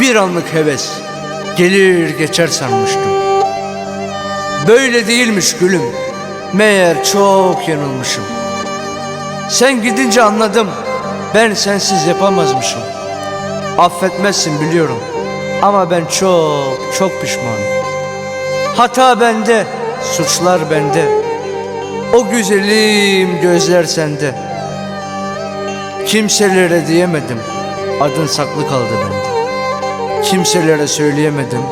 Bir anlık heves gelir geçer sanmıştım. Böyle değilmiş gülüm. Meğer çok yanılmışım. Sen gidince anladım. Ben sensiz yapamazmışım. Affetmezsin biliyorum. Ama ben çok çok pişmanım. Hata bende, suçlar bende. O güzelim gözler sende. Kimselere diyemedim. Adın saklı kaldı bende. Kimselere söyleyemedim.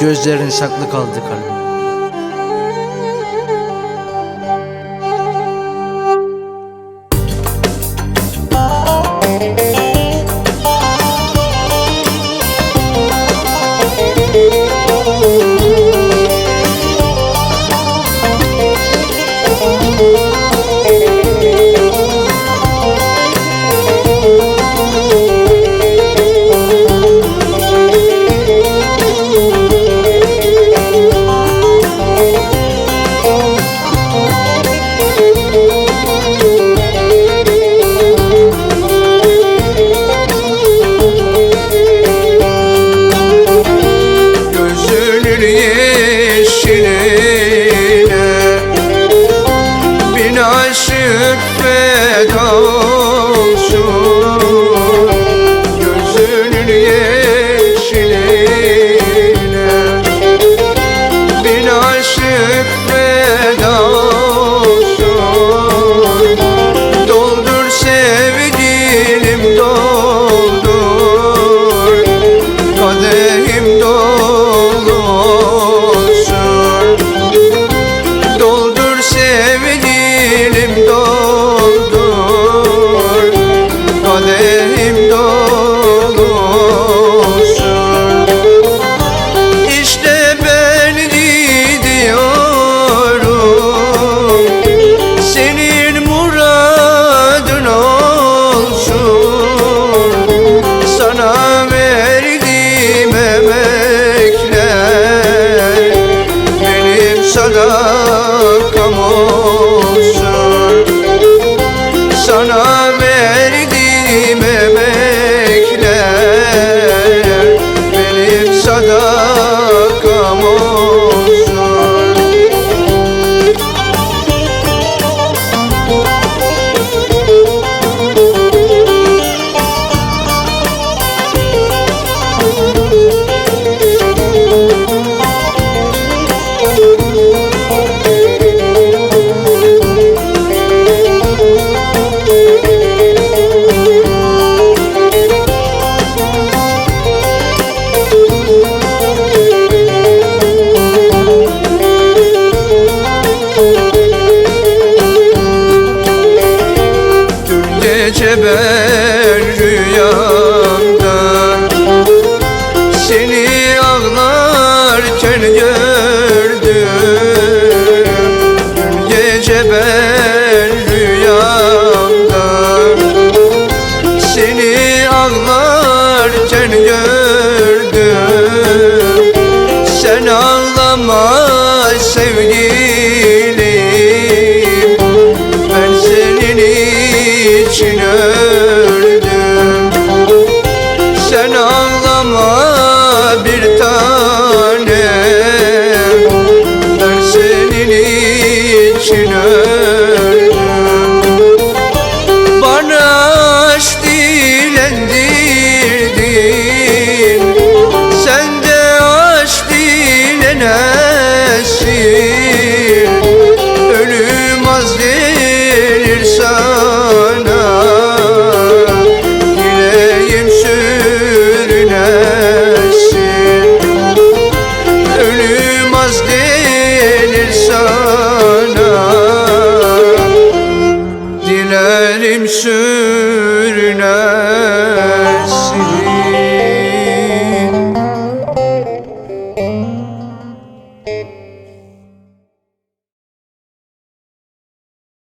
Gözlerin saklı kaldı kalbimde. Yeşiline. Bin aşık feda olsun Gözünün yeşiline. Bin aşık feda olsun Doldur sevgilim doldur sadakam olsun gece ben rüyamda. Seni ağlarken gördüm. Dün gece ben rüyamda. Seni ağlarken gördüm